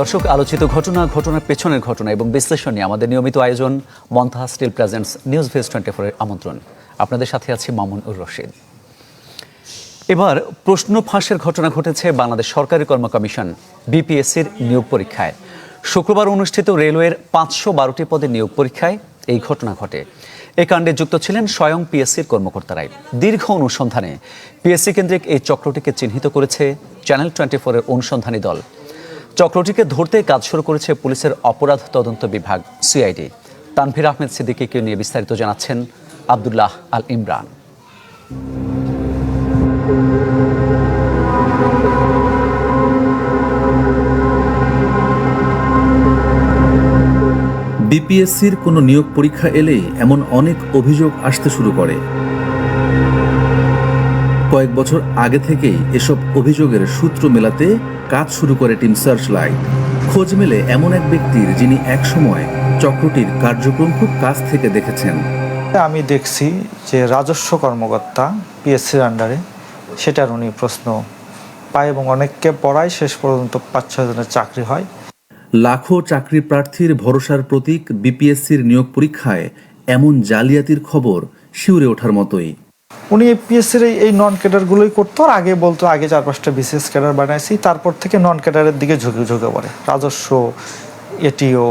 দর্শক, আলোচিত ঘটনা, ঘটনার পেছনের ঘটনা এবং বিশ্লেষণ নিয়ে আমাদের নিয়মিত আয়োজন মন্থা স্টিল প্রেজেন্টস নিউজ ভেস টোয়েন্টি ফোরের আমন্ত্রণ। আপনাদের সাথে আছি মামুন উর রশিদ। এবার প্রশ্ন ফাঁসের ঘটনা ঘটেছে বাংলাদেশ সরকারি কর্ম কমিশন বিপিএসসির নিয়োগ পরীক্ষায়। শুক্রবার অনুষ্ঠিত রেলওয়ের পাঁচশো বারোটি পদে নিয়োগ পরীক্ষায় এই ঘটনা ঘটে। এ কাণ্ডে যুক্ত ছিলেন স্বয়ং পিএসসির কর্মকর্তারাই। দীর্ঘ অনুসন্ধানে পিএসসি কেন্দ্রিক এই চক্রটিকে চিহ্নিত করেছে চ্যানেল টোয়েন্টি ফোরের অনুসন্ধানী দল। চক্রটিকে ধরতে কাজ শুরু করেছে পুলিশের অপরাধ তদন্ত বিভাগ, সিআইডি। তানভীর আহমেদ সিদ্দিকীকে নিয়ে বিস্তারিত জানাচ্ছেন আব্দুল্লাহ আল ইমরান। বিপিএসসির কোনো নিয়োগ পরীক্ষা এলেই এমন অনেক অভিযোগ আসতে শুরু করে। কয়েক বছর আগে থেকেই এসব অভিযোগের সূত্র মেলাতে কাজ শুরু করে টিম সার্চ লাইট খোঁজ মেলে এমন এক ব্যক্তির যিনি একসময় চক্রটির কার্যক্রম খুব কাছ থেকে দেখেছেন। আমি দেখছি যে রাজস্ব কর্মকর্তা পিএসসির আন্ডারে সেটার উনি প্রশ্ন পায় এবং অনেককে পড়ায় শেষ পর্যন্ত পাঁচ ছয় জনের চাকরি হয়। লাখো চাকরি প্রার্থীর ভরসার প্রতীক বিপিএসসির নিয়োগ পরীক্ষায় এমন জালিয়াতির খবর শিউরে ওঠার মতোই। উনি পিএসসির এই নন ক্যাডারগুলোই করতো আর আগে বলতো, আগে চার পাঁচটা বিসিএস ক্যাডার বানাইছি, তারপর থেকে নন ক্যাডারের দিকে ঝুঁকে ঝুঁকে পড়ে। রাজস্ব এটিও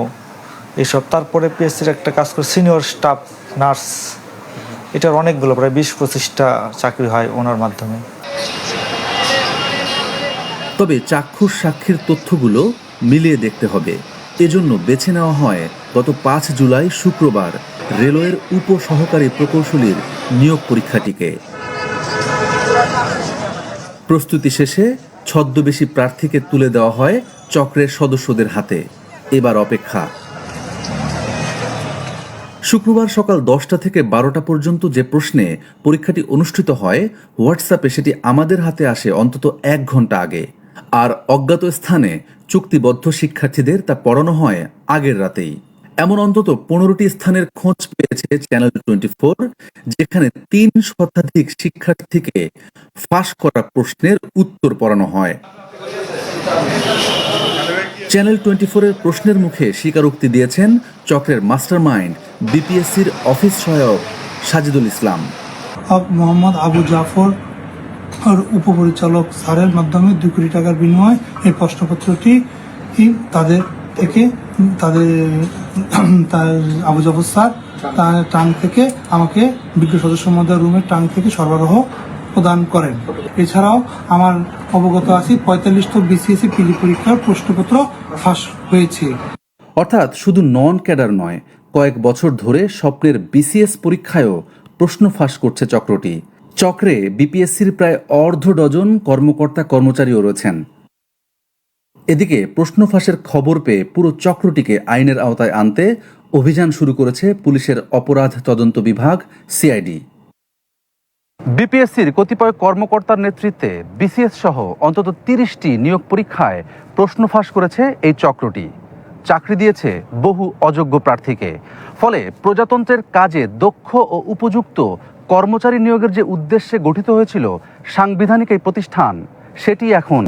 এসব। তারপরে পিএসসির একটা কাজ করে সিনিয়র স্টাফ নার্স এটার অনেকগুলো, প্রায় বিশ পঁচিশটা চাকরি হয় ওনার মাধ্যমে। তবে চাক্ষুষ সাক্ষীর তথ্যগুলো মিলিয়ে দেখতে হবে। এজন্য বেছে নেওয়া হয় গত পাঁচ জুলাই শুক্রবার রেলওয়ের উপসহকারী প্রকৌশলীর নিয়োগ পরীক্ষাটিকে। প্রস্তুতি শেষে ছদ্মবেশী প্রার্থীকে তুলে দেওয়া হয় চক্রের সদস্যদের হাতে। এবার অপেক্ষা। শুক্রবার সকাল দশটা থেকে বারোটা পর্যন্ত যে প্রশ্নে পরীক্ষাটি অনুষ্ঠিত হয়, হোয়াটসঅ্যাপে সেটি আমাদের হাতে আসে অন্তত এক ঘণ্টা আগে। আর অজ্ঞাত স্থানে চুক্তিবদ্ধ শিক্ষার্থীদের তা পড়ানো হয় আগের রাতেই। এমন অন্তত পনেরোটি স্থানের খোঁজ পেয়েছে চ্যানেল টোয়েন্টি ফোর যেখানে তিন শতাধিক শিক্ষার্থীকে ফাঁস করা প্রশ্নের উত্তর পড়ানো হয়। চ্যানেল টোয়েন্টি ফোরের প্রশ্নের মুখে স্বীকারোক্তি দিয়েছেন চক্রের মাস্টারমাইন্ড বিপিএসসির অফিস সহায়ক সাজিদুল ইসলাম। মোহাম্মদ আবু জাফর উপপরিচালক স্যারের মাধ্যমে দুই কোটি টাকার বিনিময়ে এই প্রশ্নপত্রটি তাদের থেকে, তাদের, তার আবু জাফর স্যার, তার টাং থেকে আমাকে বিজ্ঞ সদস্য মহোদয় রুমের টাং থেকে সরবরাহ প্রদান করেন। এছাড়াও আমার অবগত আছি পঁয়তাল্লিশতম বিসিএসসি পিজি পরীক্ষার প্রশ্নপত্র ফাঁস হয়েছে। অর্থাৎ শুধু নন ক্যাডার নয়, কয়েক বছর ধরে স্বপ্নের বিসিএস পরীক্ষায়ও প্রশ্ন ফাঁস করছে চক্রটি। চক্রে বিপিএসসির প্রায় অর্ধ ডজন কর্মকর্তা কর্মচারীও রয়েছেন। এদিকে প্রশ্ন ফাঁসের খবর পেয়ে পুরো চক্রটিকে আইনের আওতায় আনতে অভিযান শুরু করেছে পুলিশের অপরাধ তদন্ত বিভাগ, সিআইডি। বিপিএসসির কতিপয় কর্মকর্তার নেতৃত্বে বিসিএস সহ অন্তত তিরিশটি নিয়োগ পরীক্ষায় প্রশ্ন ফাঁস করেছে এই চক্রটি। চাকরি দিয়েছে বহু অযোগ্য প্রার্থীকে। ফলে প্রজাতন্ত্রের কাজে দক্ষ ও উপযুক্ত কর্মচারী নিয়োগের যে উদ্দেশ্যে গঠিত হয়েছিল সাংবিধানিক এই প্রতিষ্ঠান সেটি এখন